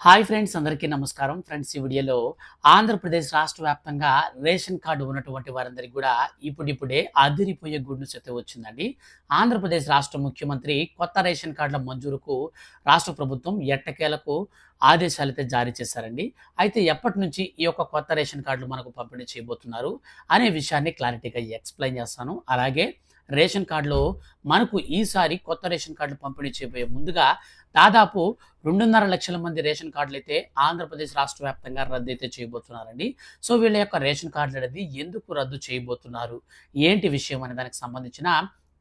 Hi friends అందరికీ నమస్కారం. Friends ఈ వీడియోలో ఆంధ్రప్రదేశ్ రాష్ట్ర వ్యాప్తంగా రేషన్ కార్డు ఉన్నటువంటి వారందరికీ కూడా ఇప్పుడిప్పుడే అదిరిపోయే గుడ్ న్యూస్ అయితే వచ్చిందండి. ఆంధ్రప్రదేశ్ రాష్ట్ర ముఖ్యమంత్రి కొత్త రేషన్ కార్డుల మంజూరుకు రాష్ట్ర ప్రభుత్వం ఎట్టకేలకు ఆదేశాలు అయితే జారీ చేశారండి. అయితే ఎప్పటి నుంచి ఈ యొక్క కొత్త రేషన్ కార్డులు మనకు పంపిణీ చేయబోతున్నారు అనే విషయాన్ని క్లారిటీగా ఎక్స్ప్లెయిన్ చేస్తాను. అలాగే రేషన్ కార్డులో మనకు ఈసారి కొత్త రేషన్ కార్డులు పంపిణీ చేయబోయే ముందుగా దాదాపు రెండున్నర లక్షల మంది రేషన్ కార్డులు అయితే ఆంధ్రప్రదేశ్ రాష్ట్ర వ్యాప్తంగా రద్దు అయితే చేయబోతున్నారండి. సో వీళ్ళ యొక్క రేషన్ కార్డులు అనేది ఎందుకు రద్దు చేయబోతున్నారు? ఏంటి విషయం అనే దానికి సంబంధించిన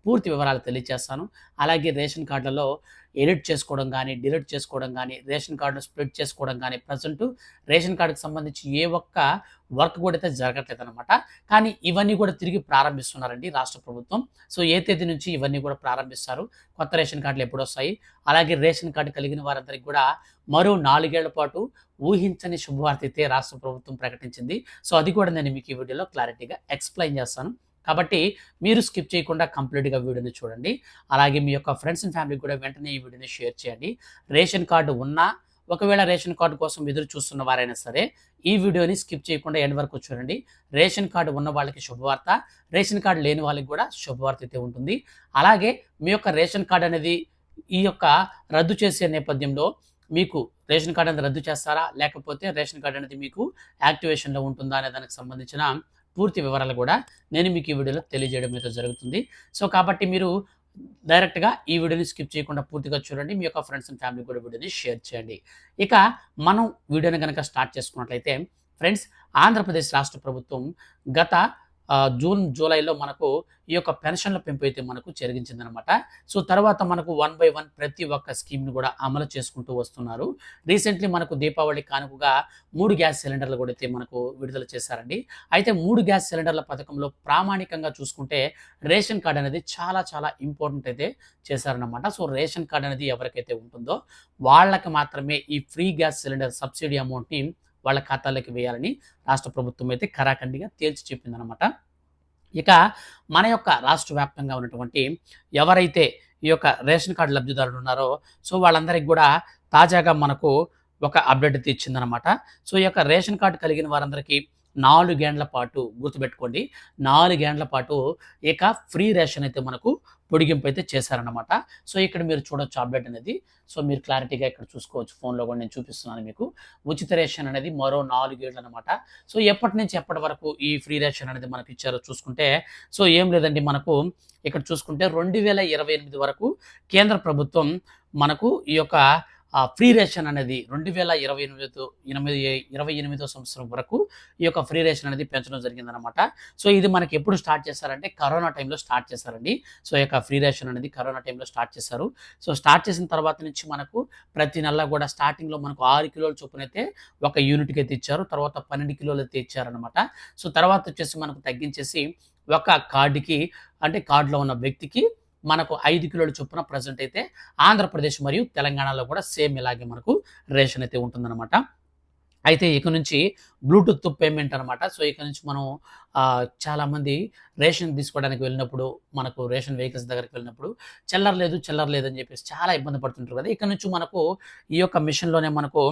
పూర్తి వివరాలు తెలియజేస్తాను. అలాగే రేషన్ కార్డులలో ఎడిట్ చేసుకోవడం కానీ డిలీట్ చేసుకోవడం కానీ రేషన్ కార్డును స్ప్లిట్ చేసుకోవడం కానీ ప్రజెంట్ రేషన్ కార్డుకి సంబంధించి ఏ ఒక్క వర్క్ కూడా అయితే జరగట్లేదు అనమాట కానీ ఇవన్నీ కూడా తిరిగి ప్రారంభిస్తున్నారండి రాష్ట్ర ప్రభుత్వం. సో ఏ తేదీ నుంచి ఇవన్నీ కూడా ప్రారంభిస్తారు. కొత్త రేషన్ కార్డులు ఎప్పుడు వస్తాయి అలాగే రేషన్ కార్డు కలిగిన వారందరికీ కూడా మరో నాలుగేళ్ళ పాటు ఊహించని శుభవార్త అయితే రాష్ట్ర ప్రభుత్వం ప్రకటించింది. సో అది కూడా నేను మీకు ఈ వీడియోలో క్లారిటీగా ఎక్స్ప్లెయిన్ చేస్తాను. కాబట్టి మీరు స్కిప్ చేయకుండా కంప్లీట్గా వీడియోని చూడండి. అలాగే మీ యొక్క ఫ్రెండ్స్ అండ్ ఫ్యామిలీకి కూడా వెంటనే ఈ వీడియోని షేర్ చేయండి. రేషన్ కార్డు ఉన్నా ఒకవేళ రేషన్ కార్డు కోసం ఎదురు చూస్తున్న వారైనా సరే ఈ వీడియోని స్కిప్ చేయకుండా ఎండ్ వరకు చూడండి. రేషన్ కార్డు ఉన్న వాళ్ళకి శుభవార్త రేషన్ కార్డు లేని వాళ్ళకి కూడా శుభవార్త అయితే ఉంటుంది. అలాగే మీ యొక్క రేషన్ కార్డు అనేది ఈ యొక్క రద్దు చేసే నేపథ్యంలో మీకు రేషన్ కార్డు అనేది రద్దు చేస్తారా? లేకపోతే రేషన్ కార్డు అనేది మీకు యాక్టివేషన్లో ఉంటుందా అనే దానికి సంబంధించిన పూర్తి వివరాలు కూడా నేను మీకు ఈ వీడియోలో తెలియజేయడం అయితే జరుగుతుంది. సో కాబట్టి మీరు డైరెక్ట్గా ఈ వీడియోని స్కిప్ చేయకుండా పూర్తిగా చూడండి. మీ యొక్క ఫ్రెండ్స్ అండ్ ఫ్యామిలీ కూడా వీడియోని షేర్ చేయండి. ఇక మనం వీడియోని కనుక స్టార్ట్ చేసుకున్నట్లయితే ఫ్రెండ్స్ ఆంధ్రప్రదేశ్ రాష్ట్ర ప్రభుత్వం గత జూన్ జూలైలో మనకు ఈ యొక్క పెన్షన్ల పెంపు అయితే మనకు జరిగించిందనమాట. సో తర్వాత మనకు వన్ బై వన్ ప్రతి ఒక్క స్కీమ్ని కూడా అమలు చేసుకుంటూ వస్తున్నారు. రీసెంట్లీ మనకు దీపావళి కానుకగా మూడు గ్యాస్ సిలిండర్లు కూడా అయితే మనకు విడుదల చేశారండి. అయితే మూడు గ్యాస్ సిలిండర్ల పథకంలో ప్రామాణికంగా చూసుకుంటే రేషన్ కార్డ్ అనేది చాలా చాలా ఇంపార్టెంట్ అయితే చేశారనమాట సో రేషన్ కార్డ్ అనేది ఎవరికైతే ఉంటుందో వాళ్ళకి మాత్రమే ఈ ఫ్రీ గ్యాస్ సిలిండర్ సబ్సిడీ అమౌంట్ని వాళ్ళ ఖాతాలోకి వేయాలని రాష్ట్ర ప్రభుత్వం అయితే కరాఖండిగా తేల్చి చెప్పిందనమాట ఇక మన యొక్క రాష్ట్ర వ్యాప్తంగా ఉన్నటువంటి ఎవరైతే ఈ యొక్క రేషన్ కార్డు లబ్ధిదారులు ఉన్నారో సో వాళ్ళందరికీ కూడా తాజాగా మనకు ఒక అప్డేట్ తెచ్చిందనమాట ఇచ్చిందనమాట సో ఈ యొక్క రేషన్ కార్డు కలిగిన వారందరికీ నాలుగేండ్ల పాటు గుర్తుపెట్టుకోండి. నాలుగేండ్ల పాటు ఇక ఫ్రీ రేషన్ అయితే మనకు పొడిగింపు అయితే చేశారనమాట సో ఇక్కడ మీరు చూడొచ్చు అప్డేట్ అనేది. సో మీరు క్లారిటీగా ఇక్కడ చూసుకోవచ్చు. ఫోన్లో కూడా నేను చూపిస్తున్నాను మీకు. ఉచిత రేషన్ అనేది మరో నాలుగేళ్ళు అనమాట సో ఎప్పటి నుంచి ఎప్పటి వరకు ఈ ఫ్రీ రేషన్ అనేది మనకు ఇచ్చారో చూసుకుంటే సో ఏం లేదండి మనకు ఇక్కడ చూసుకుంటే రెండు వేల ఇరవై ఎనిమిది వరకు కేంద్ర ప్రభుత్వం మనకు ఈ యొక్క ఫ్రీ రేషన్ అనేది రెండు వేల ఇరవై ఎనిమిదితో ఎనిమిది ఇరవై ఎనిమిదో సంవత్సరం వరకు ఈ యొక్క ఫ్రీ రేషన్ అనేది పెంచడం జరిగిందనమాట సో ఇది మనకి ఎప్పుడు స్టార్ట్ చేశారంటే కరోనా టైంలో స్టార్ట్ చేశారండి. సో ఈ యొక్క ఫ్రీ రేషన్ అనేది కరోనా టైంలో స్టార్ట్ చేశారు. సో స్టార్ట్ చేసిన తర్వాత నుంచి మనకు ప్రతి నెల కూడా స్టార్టింగ్లో మనకు ఆరు కిలోల చొప్పున అయితే ఒక యూనిట్కి అయితే ఇచ్చారు. తర్వాత పన్నెండు కిలోలు అయితే ఇచ్చారనమాట సో తర్వాత వచ్చేసి మనకు తగ్గించేసి ఒక కార్డుకి అంటే కార్డులో ఉన్న వ్యక్తికి మనకు ఐదు కిలోల చొప్పున ప్రజెంట్ అయితే ఆంధ్రప్రదేశ్ మరియు తెలంగాణలో కూడా సేమ్ ఇలాగే మనకు రేషన్ అయితే ఉంటుందన్నమాట. అయితే ఇక నుంచి బ్లూటూత్ పేమెంట్ అనమాట సో ఇక నుంచి మనం చాలామంది రేషన్ తీసుకోవడానికి వెళ్ళినప్పుడు మనకు రేషన్ వెహికల్స్ దగ్గరికి వెళ్ళినప్పుడు చిల్లర లేదు చిల్లర లేదు అని చెప్పేసి చాలా ఇబ్బంది పడుతుంటారు కదా. ఇక నుంచి మనకు ఈ యొక్క మిషన్లోనే మనకు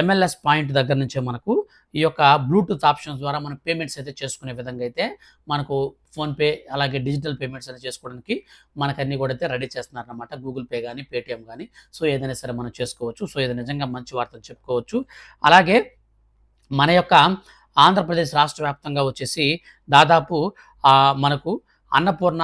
ఎంఎల్ఎస్ పాయింట్ దగ్గర నుంచే మనకు ఈ యొక్క బ్లూటూత్ ఆప్షన్స్ ద్వారా మనం పేమెంట్స్ అయితే చేసుకునే విధంగా అయితే మనకు ఫోన్పే అలాగే డిజిటల్ పేమెంట్స్ అనేది చేసుకోవడానికి మనకు అన్నీ కూడా అయితే రెడీ చేస్తున్నారనమాట గూగుల్ పే కానీ పేటిఎం కానీ సో ఏదైనా సరే మనం చేసుకోవచ్చు. సో ఇది నిజంగా మంచి వార్తలు చెప్పుకోవచ్చు. అలాగే మన యొక్క ఆంధ్రప్రదేశ్ రాష్ట్ర వ్యాప్తంగా వచ్చేసి దాదాపు మనకు అన్నపూర్ణ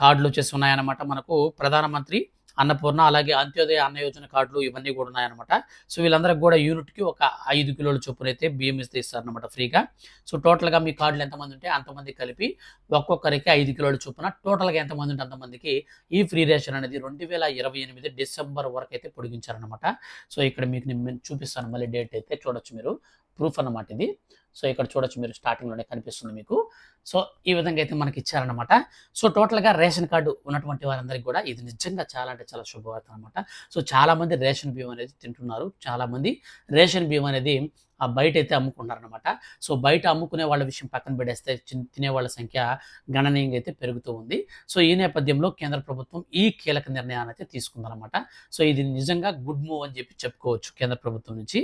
కార్డులు వచ్చేసి ఉన్నాయన్నమాట. మనకు ప్రధానమంత్రి అన్నపూర్ణ అలాగే అంత్యోదయ అన్న యోజన కార్డులు ఇవన్నీ కూడా ఉన్నాయన్నమాట. సో వీళ్ళందరికి కూడా యూనిట్కి ఒక ఐదు కిలోల చొప్పున అయితే బియ్యం ఇస్తే ఇస్తారనమాట ఫ్రీగా. సో టోటల్గా మీ కార్డులు ఎంతమంది ఉంటే అంతమంది కలిపి ఒక్కొక్కరికి ఐదు కిలోల చొప్పున టోటల్గా ఎంతమంది ఉంటే అంతమందికి ఈ ఫ్రీ రేషన్ అనేది రెండు వేల ఇరవై ఎనిమిది డిసెంబర్ వరకు అయితే పొడిగించారనమాట సో ఇక్కడ మీకు నేను చూపిస్తాను మళ్ళీ డేట్ అయితే చూడొచ్చు మీరు. ప్రూఫ్ అన్నమాట ఇది. సో ఇక్కడ చూడొచ్చు మీరు స్టార్టింగ్లోనే కనిపిస్తుంది మీకు. సో ఈ విధంగా అయితే మనకి ఇచ్చారనమాట సో టోటల్గా రేషన్ కార్డు ఉన్నటువంటి వారందరికీ కూడా ఇది నిజంగా చాలా అంటే చాలా శుభవార్త అనమాట సో చాలామంది రేషన్ బియ్యం అనేది తింటున్నారు. చాలామంది రేషన్ బియ్యం అనేది ఆ బయట అయితే అమ్ముకుంటారనమాట సో బయట అమ్ముకునే వాళ్ళ విషయం పక్కన పెడేస్తే తినే వాళ్ళ సంఖ్య గణనీయంగా అయితే పెరుగుతూ ఉంది. సో ఈ నేపథ్యంలో కేంద్ర ప్రభుత్వం ఈ కీలక నిర్ణయాన్ని అయితే తీసుకుందనమాట సో ఇది నిజంగా గుడ్ మూవ్ అని చెప్పి చెప్పుకోవచ్చు కేంద్ర ప్రభుత్వం నుంచి.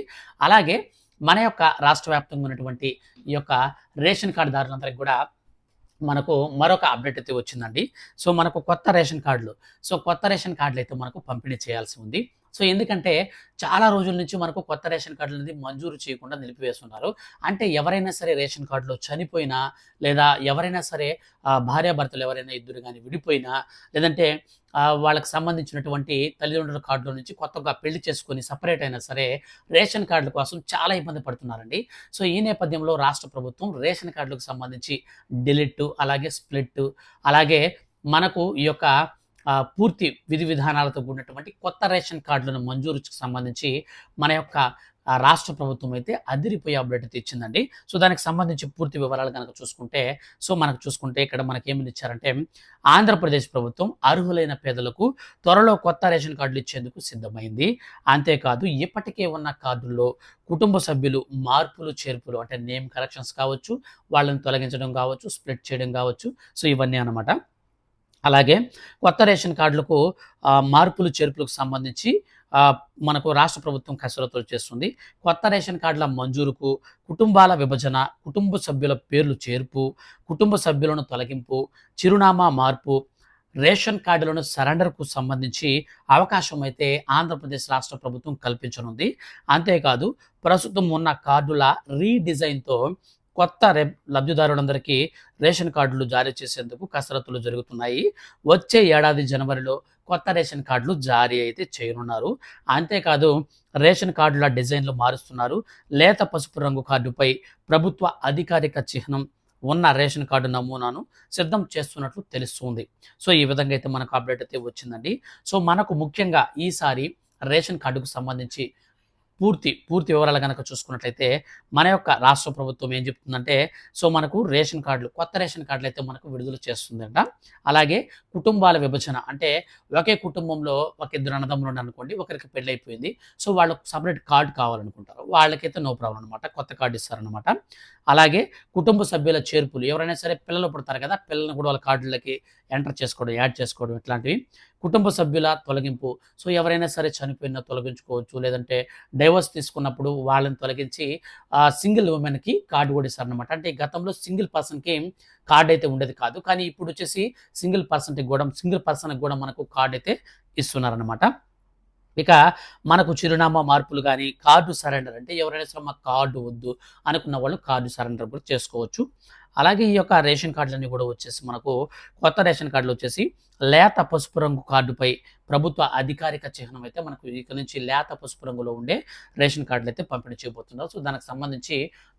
అలాగే మన యొక్క రాష్ట్ర వ్యాప్తంగా ఉన్నటువంటి ఈ యొక్క రేషన్ కార్డుదారులందరికీ కూడా మనకు మరొక అప్డేట్ అయితే వచ్చిందండి. సో మనకు కొత్త రేషన్ కార్డులు. సో కొత్త రేషన్ కార్డులు అయితే మనకు పంపిణీ చేయాల్సి ఉంది. సో ఎందుకంటే చాలా రోజుల నుంచి మనకు కొత్త రేషన్ కార్డులు అనేది మంజూరు చేయకుండా నిలిపివేస్తున్నారు. అంటే ఎవరైనా సరే రేషన్ కార్డులో చనిపోయినా లేదా ఎవరైనా సరే భార్యాభర్తలు ఎవరైనా ఇద్దరు కానీ విడిపోయినా లేదంటే వాళ్ళకి సంబంధించినటువంటి తల్లిదండ్రుల కార్డులో నుంచి కొత్తగా పెళ్ళి చేసుకొని సపరేట్ అయినా సరే రేషన్ కార్డుల కోసం చాలా ఇబ్బంది పడుతున్నారండి. సో ఈ నేపథ్యంలో రాష్ట్ర ప్రభుత్వం రేషన్ కార్డులకు సంబంధించి డిలిట్ అలాగే స్ప్లిట్ అలాగే మనకు ఈ యొక్క పూర్తి విధి విధానాలతో కూడినటువంటి కొత్త రేషన్ కార్డులను మంజూరుకు సంబంధించి మన యొక్క రాష్ట్ర ప్రభుత్వం అయితే అదిరిపోయే అప్డేట్ అయితే ఇచ్చిందండి. సో దానికి సంబంధించి పూర్తి వివరాలు కనుక చూసుకుంటే సో మనకు చూసుకుంటే ఇక్కడ మనకి ఏమి ఇచ్చారంటే ఆంధ్రప్రదేశ్ ప్రభుత్వం అర్హులైన పేదలకు త్వరలో కొత్త రేషన్ కార్డులు ఇచ్చేందుకు సిద్ధమైంది. అంతేకాదు ఇప్పటికే ఉన్న కార్డుల్లో కుటుంబ సభ్యులు మార్పులు చేర్పులు అంటే నేమ్ కరెక్షన్స్ కావచ్చు వాళ్ళని తొలగించడం కావచ్చు స్ప్లిట్ చేయడం కావచ్చు సో ఇవన్నీ అన్నమాట. అలాగే కొత్త రేషన్ కార్డులకు మార్పులు చేర్పులకు సంబంధించి మనకు రాష్ట్ర ప్రభుత్వం కసరత్తులు చేస్తుంది. కొత్త రేషన్ కార్డుల మంజూరుకు కుటుంబాల విభజన కుటుంబ సభ్యుల పేర్లు చేర్పు కుటుంబ సభ్యులను తొలగింపు చిరునామా మార్పు రేషన్ కార్డులను సరెండర్కు సంబంధించి అవకాశం అయితే ఆంధ్రప్రదేశ్ రాష్ట్ర ప్రభుత్వం కల్పించనుంది. అంతేకాదు ప్రస్తుతం ఉన్న కార్డుల రీడిజైన్తో కొత్త రే లబ్ధిదారులందరికీ రేషన్ కార్డులు జారీ చేసేందుకు కసరత్తులు జరుగుతున్నాయి. వచ్చే ఏడాది జనవరిలో కొత్త రేషన్ కార్డులు జారీ అయితే చేయనున్నారు. అంతేకాదు రేషన్ కార్డుల డిజైన్లు మారుస్తున్నారు. లేత పసుపు రంగు కార్డుపై ప్రభుత్వ అధికారిక చిహ్నం ఉన్న రేషన్ కార్డు నమూనాను సిద్ధం చేస్తున్నట్లు తెలుస్తుంది. సో ఈ విధంగా అయితే మనకు అప్డేట్ అయితే వచ్చిందండి. సో మనకు ముఖ్యంగా ఈసారి రేషన్ కార్డుకు సంబంధించి పూర్తి పూర్తి వివరాలు కనుక చూసుకున్నట్లయితే మన యొక్క రాష్ట్ర ప్రభుత్వం ఏం చెప్తుందంటే సో మనకు రేషన్ కార్డులు కొత్త రేషన్ కార్డులు అయితే మనకు విడుదల చేస్తుందంట. అలాగే కుటుంబాల విభజన అంటే ఒకే కుటుంబంలో ఒక ఇద్దరు అన్నదమ్ములు అనుకోండి ఒకరికి పెళ్ళి అయిపోయింది సో వాళ్ళకు సపరేట్ కార్డు కావాలనుకుంటారు. వాళ్ళకైతే నో ప్రాబ్లం అనమాట కొత్త కార్డు ఇస్తారనమాట అలాగే కుటుంబ సభ్యుల చేర్పులు ఎవరైనా సరే పిల్లలు పుడతారు కదా పిల్లల్ని కూడా వాళ్ళ కార్డులకి ఎంటర్ చేసుకోవడం యాడ్ చేసుకోవడం ఇట్లాంటివి. కుటుంబ సభ్యుల తొలగింపు. సో ఎవరైనా సరే చనిపోయినా తొలగించుకోవచ్చు. లేదంటే డైవర్స్ తీసుకున్నప్పుడు వాళ్ళని తొలగించి సింగిల్ ఉమెన్కి కార్డు కూడా ఇస్తారనమాట అంటే గతంలో సింగిల్ పర్సన్కి కార్డు అయితే ఉండేది కాదు. కానీ ఇప్పుడు వచ్చేసి సింగిల్ పర్సన్కి కూడా సింగిల్ పర్సన్కి కూడా మనకు కార్డు అయితే ఇస్తున్నారనమాట ఇక మనకు చిరునామా మార్పులు కానీ కార్డు సరెండర్ అంటే ఎవరైనా సరే మాకు కార్డు వద్దు అనుకున్న వాళ్ళు కార్డు సరెండర్ కూడా చేసుకోవచ్చు. అలాగే ఈ యొక్క రేషన్ కార్డులన్నీ కూడా వచ్చేసి మనకు కొత్త రేషన్ కార్డులు వచ్చేసి లేత పసుపు రంగు కార్డుపై ప్రభుత్వ అధికారిక చిహ్నం అయితే మనకు ఇక్కడ నుంచి లేత పసుపు రంగులో ఉండే రేషన్ కార్డులు అయితే పంపిణీ చేయబోతున్నారు. సో దానికి సంబంధించి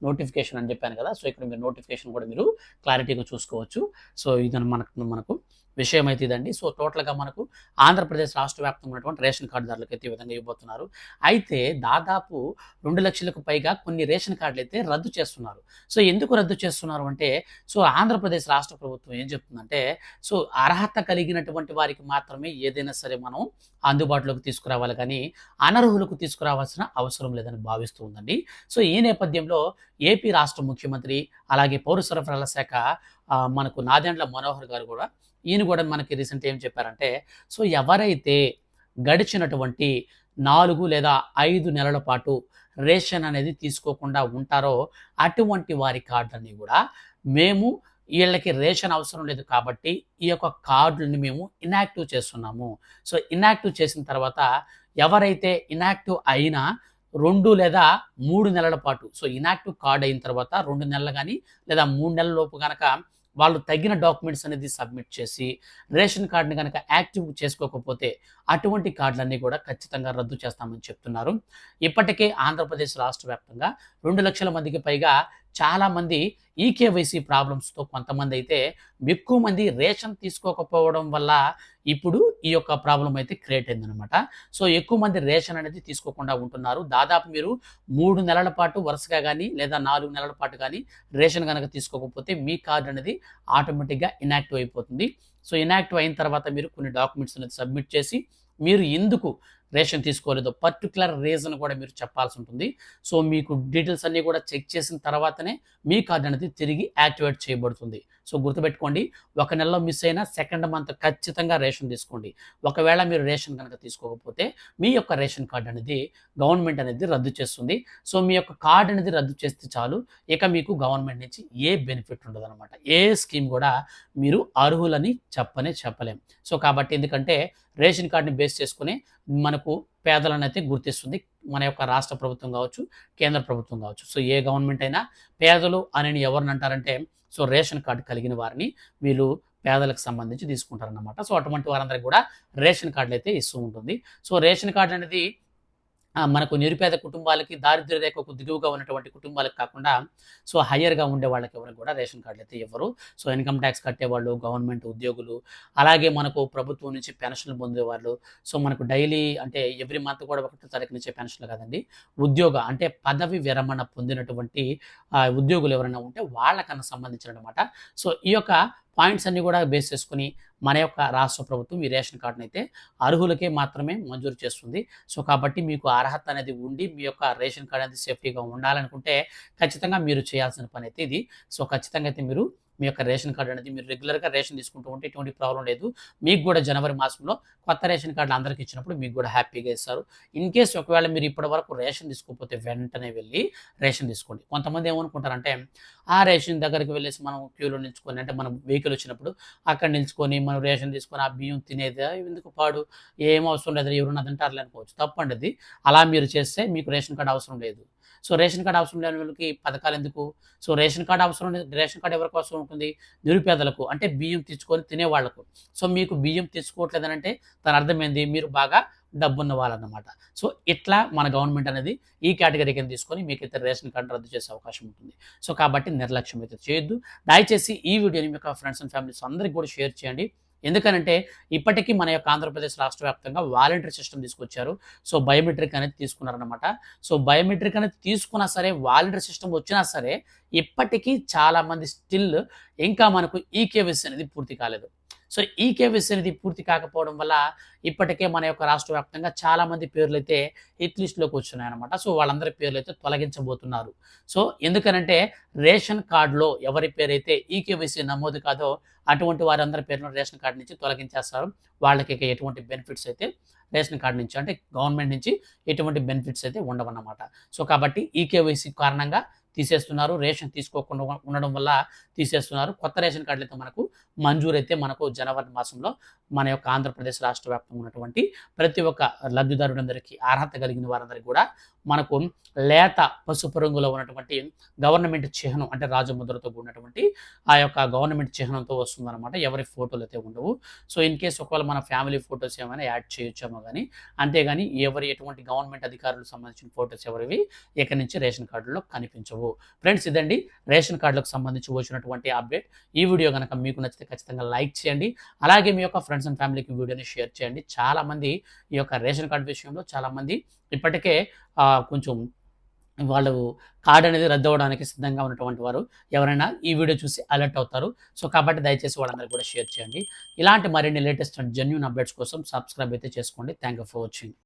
నోటిఫికేషన్ అని చెప్పాను కదా సో ఇక్కడ మీరు నోటిఫికేషన్ కూడా మీరు క్లారిటీగా చూసుకోవచ్చు. సో ఇది మనకు మనకు విషయం అయితే ఇదండి. సో టోటల్గా మనకు ఆంధ్రప్రదేశ్ రాష్ట్ర వ్యాప్తంగా ఉన్నటువంటి రేషన్ కార్డుదారులకు అయితే ఈ విధంగా ఇవ్వబోతున్నారు. అయితే దాదాపు రెండు లక్షలకు పైగా కొన్ని రేషన్ కార్డులు అయితే రద్దు చేస్తున్నారు. సో ఎందుకు రద్దు చేస్తున్నారు అంటే సో ఆంధ్రప్రదేశ్ రాష్ట్ర ప్రభుత్వం ఏం చెప్తుందంటే సో అర్హత కలిగి కలిగినటువంటి వారికి మాత్రమే ఏదైనా సరే మనం అందుబాటులోకి తీసుకురావాలి. కానీ అనర్హులకు తీసుకురావాల్సిన అవసరం లేదని భావిస్తూ ఉందండి. సో ఈ నేపథ్యంలో ఏపీ రాష్ట్ర ముఖ్యమంత్రి అలాగే పౌర సరఫరాల శాఖ మనకు నాదెండ్ల మనోహర్ గారు కూడా ఈయన కూడా మనకి రీసెంట్ ఏం చెప్పారంటే సో ఎవరైతే గడిచినటువంటి నాలుగు లేదా ఐదు నెలల పాటు రేషన్ అనేది తీసుకోకుండా ఉంటారో అటువంటి వారి కార్డులన్నీ కూడా మేము వీళ్ళకి రేషన్ అవసరం లేదు కాబట్టి ఈ యొక్క కార్డులని మేము ఇనాక్టివ్ చేస్తున్నాము. సో ఇనాక్టివ్ చేసిన తర్వాత ఎవరైతే ఇనాక్టివ్ అయినా రెండు లేదా మూడు నెలల పాటు సో ఇనాక్టివ్ కార్డ్ అయిన తర్వాత రెండు నెలలు కానీ లేదా మూడు నెలల లోపు కనుక వాళ్ళు తగిన డాక్యుమెంట్స్ అనేది సబ్మిట్ చేసి రేషన్ కార్డుని కనుక యాక్టివ్ చేసుకోకపోతే అటువంటి కార్డులన్నీ కూడా ఖచ్చితంగా రద్దు చేస్తామని చెప్తున్నారు. ఇప్పటికే ఆంధ్రప్రదేశ్ రాష్ట్ర వ్యాప్తంగా రెండు లక్షల మందికి పైగా చాలామంది ఈకేవైసీ ప్రాబ్లమ్స్తో కొంతమంది అయితే ఎక్కువ మంది రేషన్ తీసుకోకపోవడం వల్ల ఇప్పుడు ఈ యొక్క ప్రాబ్లం అయితే క్రియేట్ అయిందనమాట సో ఎక్కువ మంది రేషన్ అనేది తీసుకోకుండా ఉంటున్నారు. దాదాపు మీరు మూడు నెలల పాటు వరుసగా కానీ లేదా నాలుగు నెలల పాటు కానీ రేషన్ కనుక తీసుకోకపోతే మీ కార్డు అనేది ఆటోమేటిక్గా ఇనాక్టివ్ అయిపోతుంది. సో ఇనాక్టివ్ అయిన తర్వాత మీరు కొన్ని డాక్యుమెంట్స్ అనేది సబ్మిట్ చేసి మీరు ఎందుకు రేషన్ తీసుకోలేదు. పర్టికులర్ రీజన్ కూడా మీరు చెప్పాల్సి ఉంటుంది. సో మీకు డీటెయిల్స్ అన్నీ కూడా చెక్ చేసిన తర్వాతనే మీ కార్డు అనేది తిరిగి యాక్టివేట్ చేయబడుతుంది. సో గుర్తుపెట్టుకోండి ఒక నెలలో మిస్ అయినా సెకండ్ మంత్ ఖచ్చితంగా రేషన్ తీసుకోండి. ఒకవేళ మీరు రేషన్ కనుక తీసుకోకపోతే మీ యొక్క రేషన్ కార్డు అనేది గవర్నమెంట్ అనేది రద్దు చేస్తుంది. సో మీ యొక్క కార్డు అనేది రద్దు చేస్తే చాలు ఇక మీకు గవర్నమెంట్ నుంచి ఏ బెనిఫిట్ ఉండదు అనమాట ఏ స్కీమ్ కూడా మీరు అర్హులని చెప్పనే చెప్పలేం. సో కాబట్టి ఎందుకంటే రేషన్ కార్డుని బేస్ చేసుకుని మనకు పేదలను అయితే గుర్తిస్తుంది. మన యొక్క రాష్ట్ర ప్రభుత్వం కావచ్చు కేంద్ర ప్రభుత్వం కావచ్చు. సో ఏ గవర్నమెంట్ అయినా పేదలు అని ఎవరిని అంటారంటే సో రేషన్ కార్డు కలిగిన వారిని వీళ్ళు పేదలకు సంబంధించి తీసుకుంటారన్నమాట. సో అటువంటి వారందరికీ కూడా రేషన్ కార్డులు అయితే ఇస్తూ ఉంటుంది. సో రేషన్ కార్డు అనేది మనకు నిరుపేద కుటుంబాలకి దారిద్ర్య రేఖకు దిగువగా ఉన్నటువంటి కుటుంబాలకు కాకుండా సో హయ్యర్గా ఉండే వాళ్ళకి ఎవరికి కూడా రేషన్ కార్డులు అయితే ఇవ్వరు. సో ఇన్కమ్ ట్యాక్స్ కట్టేవాళ్ళు గవర్నమెంట్ ఉద్యోగులు అలాగే మనకు ప్రభుత్వం నుంచి పెన్షన్లు పొందేవాళ్ళు. సో మనకు డైలీ అంటే ఎవ్రీ మంత్ కూడా ఒకటో తారీఖు నుంచే పెన్షన్లు కదండి. ఉద్యోగ అంటే పదవి విరమణ పొందినటువంటి ఉద్యోగులు ఎవరైనా ఉంటే వాళ్ళకన్నా సంబంధించిన అనమాట సో ఈ యొక్క పాయింట్స్ అన్ని కూడా బేస్ చేసుకుని మన యొక్క రాష్ట్ర ప్రభుత్వం ఈ రేషన్ కార్డును అయితే అర్హులకే మాత్రమే మంజూరు చేస్తుంది. సో కాబట్టి మీకు అర్హత అనేది ఉండి మీ యొక్క రేషన్ కార్డు అనేది సేఫ్టీగా ఉండాలనుకుంటే ఖచ్చితంగా మీరు చేయాల్సిన పని అయితే ఇది. సో ఖచ్చితంగా అయితే మీరు మీ యొక్క రేషన్ కార్డు అనేది మీరు రెగ్యులర్గా రేషన్ తీసుకుంటూ ఉంటే ఎటువంటి ప్రాబ్లం లేదు. మీకు కూడా జనవరి మాసంలో కొత్త రేషన్ కార్డులు అందరికీ ఇచ్చినప్పుడు మీకు కూడా హ్యాపీగా ఇస్తారు. ఇన్ కేస్ ఒకవేళ మీరు ఇప్పటి వరకు రేషన్ తీసుకోకపోతే వెంటనే వెళ్ళి రేషన్ తీసుకోండి. కొంతమంది ఏమనుకుంటారంటే ఆ రేషన్ దగ్గరికి వెళ్ళేసి మనం క్యూలో నిల్చుకొని అంటే మనం వెహికల్ వచ్చినప్పుడు అక్కడ నిల్చుకొని మనం రేషన్ తీసుకొని ఆ బియ్యం తినేది ఎందుకు పాడు? ఏం అవసరం లేదు ఎవరున్నదంటే తింటారులే అనుకోవచ్చు. తప్పండి అది. అలా మీరు చేస్తే మీకు రేషన్ కార్డు అవసరం లేదు. సో రేషన్ కార్డు అవసరం లేని వాళ్ళకి పథకాలు ఎందుకు? సో రేషన్ కార్డు అవసరం లేదు రేషన్ కార్డు ఎవరికి అవసరం ఉంటుంది? నిరుపేదలకు అంటే బియ్యం తెచ్చుకొని తినేవాళ్ళకు సో మీకు బియ్యం తెచ్చుకోవట్లేదని అంటే దాని అర్థమైంది మీరు బాగా డబ్బున్న వాళ్ళన్నమాట. సో ఇట్లా మన గవర్నమెంట్ అనేది ఈ కేటగిరీ కింద తీసుకొని మీకు ఇతర రేషన్ కార్డు రద్దు చేసే అవకాశం ఉంటుంది. సో కాబట్టి నిర్లక్ష్యం అయితే చేయొద్దు. దయచేసి ఈ వీడియోని మీ ఫ్రెండ్స్ అండ్ ఫ్యామిలీస్ అందరికీ కూడా షేర్ చేయండి. ఎందుకనంటే ఇప్పటికీ మన యొక్క ఆంధ్రప్రదేశ్ రాష్ట్ర వ్యాప్తంగా వాలంటరీ సిస్టమ్ తీసుకొచ్చారు. సో బయోమెట్రిక్ అనేది తీసుకున్నారనమాట సో బయోమెట్రిక్ అనేది తీసుకున్నా సరే వాలంటరీ సిస్టమ్ వచ్చినా సరే ఇప్పటికీ చాలామంది స్టిల్ ఇంకా మనకు ఈకేవీసీ అనేది పూర్తి కాలేదు. సో ఈకేవీసీ అనేది పూర్తి కాకపోవడం వల్ల ఇప్పటికే మన యొక్క రాష్ట్ర వ్యాప్తంగా చాలామంది పేర్లు అయితే హిట్ లిస్ట్లోకి వచ్చినాయన్నమాట. సో వాళ్ళందరి పేర్లు అయితే తొలగించబోతున్నారు. సో ఎందుకనంటే రేషన్ కార్డులో ఎవరి పేరైతే ఈకేవీసీ నమోదు కాదో అటువంటి వారందరి పేరును రేషన్ కార్డు నుంచి తొలగించేస్తారు. వాళ్ళకి ఎటువంటి బెనిఫిట్స్ అయితే రేషన్ కార్డు నుంచి అంటే గవర్నమెంట్ నుంచి ఎటువంటి బెనిఫిట్స్ అయితే ఉండవన్నమాట. సో కాబట్టి ఈకేవైసీ కారణంగా తీసేస్తున్నారు. రేషన్ తీసుకోకుండా ఉండడం వల్ల తీసేస్తున్నారు. కొత్త రేషన్ కార్డులు అయితే మనకు మంజూరైతే మనకు జనవరి మాసంలో మన యొక్క ఆంధ్రప్రదేశ్ రాష్ట్ర వ్యాప్తంగా ఉన్నటువంటి ప్రతి ఒక్క లబ్ధిదారులందరికీ అర్హత కలిగిన వారందరికీ కూడా మనకు లేత పసుపు రంగులో ఉన్నటువంటి గవర్నమెంట్ చిహ్నం అంటే రాజముద్రతో కూడినటువంటి ఆ యొక్క గవర్నమెంట్ చిహ్నంతో వస్తుందన్నమాట. ఎవరి ఫోటోలు అయితే ఉండవు. సో ఇన్ కేస్ ఒకవేళ మన ఫ్యామిలీ ఫోటోస్ ఏమైనా యాడ్ చేయొచ్చామో కానీ అంతేగాని ఎవరి ఎటువంటి గవర్నమెంట్ అధికారులకు సంబంధించిన ఫోటోస్ ఎవరివి ఇక్కడి నుంచి రేషన్ కార్డులో కనిపించవు. ఫ్రెండ్స్ ఇదండి. రేషన్ కార్డులకు సంబంధించి వచ్చినటువంటి అప్డేట్. ఈ వీడియో కనుక మీకు నచ్చితే ఖచ్చితంగా లైక్ చేయండి. అలాగే మీ యొక్క ఫ్రెండ్స్ అండ్ ఫ్యామిలీకి వీడియోని షేర్ చేయండి. చాలామంది ఈ యొక్క రేషన్ కార్డు విషయంలో చాలామంది ఇప్పటికే కొంచెం వాళ్ళు కార్డు అనేది రద్దు అవ్వడానికి సిద్ధంగా ఉన్నటువంటి వారు ఎవరైనా ఈ వీడియో చూసి అలర్ట్ అవుతారు. సో కాబట్టి దయచేసి వాళ్ళందరూ కూడా షేర్ చేయండి. ఇలాంటి మరిన్ని లేటెస్ట్ అండ్ జెన్యున్ అప్డేట్స్ కోసం సబ్స్క్రైబ్ అయితే చేసుకోండి. Thank you for watching.